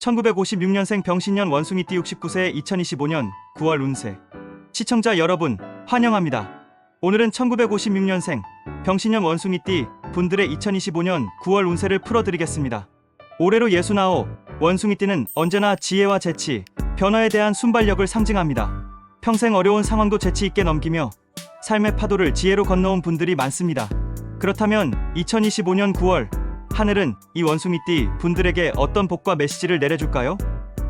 1956년생 병신년 원숭이 띠 69세 2025년 9월 운세 시청자 여러분 환영합니다. 오늘은 1956년생 병신년 원숭이 띠 분들의 2025년 9월 운세를 풀어드리겠습니다. 올해로 69 원숭이 띠는 언제나 지혜와 재치, 변화에 대한 순발력을 상징합니다. 평생 어려운 상황도 재치 있게 넘기며 삶의 파도를 지혜로 건너온 분들이 많습니다. 그렇다면 2025년 9월 하늘은 이 원숭이띠 분들에게 어떤 복과 메시지를 내려줄까요?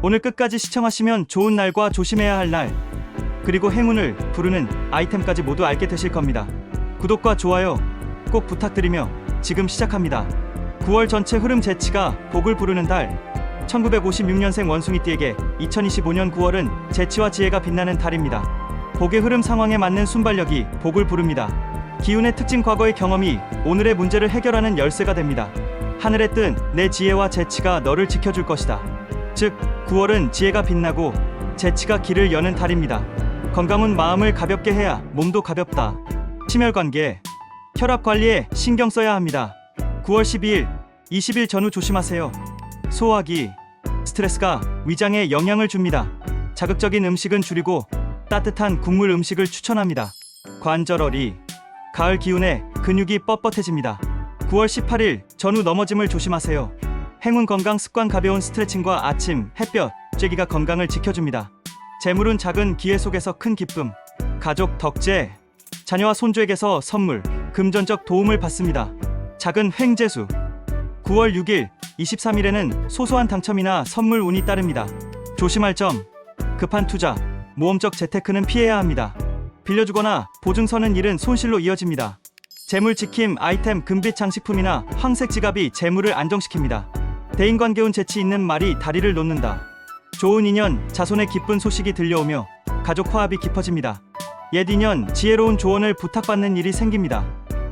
오늘 끝까지 시청하시면 좋은 날과 조심해야 할 날, 그리고 행운을 부르는 아이템까지 모두 알게 되실 겁니다. 구독과 좋아요 꼭 부탁드리며 지금 시작합니다. 9월 전체 흐름 재치가 복을 부르는 달. 1956년생 원숭이띠에게 2025년 9월은 재치와 지혜가 빛나는 달입니다. 복의 흐름 상황에 맞는 순발력이 복을 부릅니다. 기운의 특징 과거의 경험이 오늘의 문제를 해결하는 열쇠가 됩니다. 하늘에 뜬 내 지혜와 재치가 너를 지켜줄 것이다. 즉, 9월은 지혜가 빛나고 재치가 길을 여는 달입니다. 건강은 마음을 가볍게 해야 몸도 가볍다. 심혈 관계, 혈압 관리에 신경 써야 합니다. 9월 12일, 20일 전후 조심하세요. 소화기, 스트레스가 위장에 영향을 줍니다. 자극적인 음식은 줄이고 따뜻한 국물 음식을 추천합니다. 관절어리, 가을 기운에 근육이 뻣뻣해집니다. 9월 18일 전후 넘어짐을 조심하세요. 행운 건강 습관 가벼운 스트레칭과 아침 햇볕 쬐기가 건강을 지켜줍니다. 재물은 작은 기회 속에서 큰 기쁨, 가족 덕재, 자녀와 손주에게서 선물, 금전적 도움을 받습니다. 작은 횡재수. 9월 6일, 23일에는 소소한 당첨이나 선물 운이 따릅니다. 조심할 점, 급한 투자, 모험적 재테크는 피해야 합니다. 빌려주거나 보증 서는 일은 손실로 이어집니다. 재물 지킴 아이템 금빛 장식품이나 황색 지갑이 재물을 안정시킵니다. 대인관계운 재치 있는 말이 다리를 놓는다. 좋은 인연, 자손의 기쁜 소식이 들려오며 가족 화합이 깊어집니다. 옛 인연, 지혜로운 조언을 부탁받는 일이 생깁니다.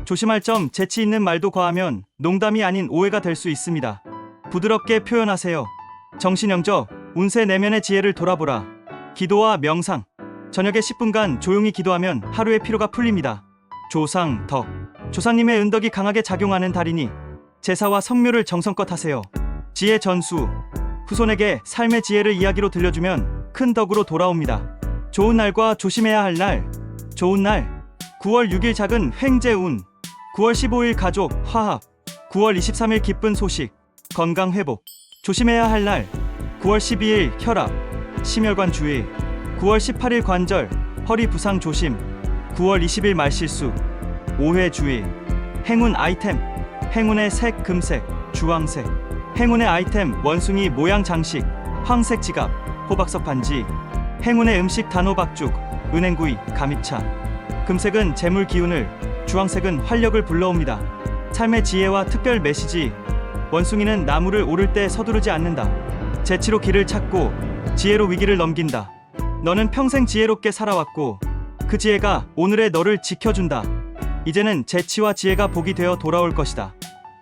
조심할 점, 재치 있는 말도 과하면 농담이 아닌 오해가 될 수 있습니다. 부드럽게 표현하세요. 정신영적, 운세 내면의 지혜를 돌아보라. 기도와 명상. 저녁에 10분간 조용히 기도하면 하루의 피로가 풀립니다. 조상, 덕. 조상님의 은덕이 강하게 작용하는 달이니 제사와 성묘를 정성껏 하세요. 지혜 전수. 후손에게 삶의 지혜를 이야기로 들려주면 큰 덕으로 돌아옵니다. 좋은 날과 조심해야 할 날. 좋은 날. 9월 6일 작은 횡재운. 9월 15일 가족 화합. 9월 23일 기쁜 소식. 건강 회복. 조심해야 할 날. 9월 12일 혈압. 심혈관 주의. 9월 18일 관절. 허리 부상 조심. 9월 20일 말실수. 오해 주의. 행운 아이템. 행운의 색 금색, 주황색. 행운의 아이템 원숭이 모양 장식, 황색 지갑, 호박석 반지. 행운의 음식 단호박죽, 은행구이, 가미차. 금색은 재물 기운을, 주황색은 활력을 불러옵니다. 삶의 지혜와 특별 메시지. 원숭이는 나무를 오를 때 서두르지 않는다. 재치로 길을 찾고 지혜로 위기를 넘긴다. 너는 평생 지혜롭게 살아왔고 그 지혜가 오늘의 너를 지켜준다. 이제는 재치와 지혜가 복이 되어 돌아올 것이다.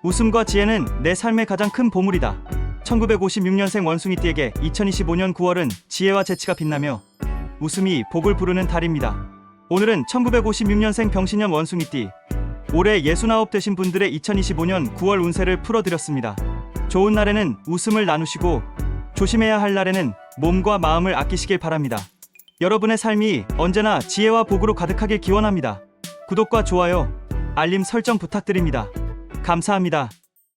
웃음과 지혜는 내 삶의 가장 큰 보물이다. 1956년생 원숭이띠에게 2025년 9월은 지혜와 재치가 빛나며 웃음이 복을 부르는 달입니다. 오늘은 1956년생 병신년 원숭이띠 올해 69 되신 분들의 2025년 9월 운세를 풀어드렸습니다. 좋은 날에는 웃음을 나누시고 조심해야 할 날에는 몸과 마음을 아끼시길 바랍니다. 여러분의 삶이 언제나 지혜와 복으로 가득하길 기원합니다. 구독과 좋아요, 알림 설정 부탁드립니다. 감사합니다.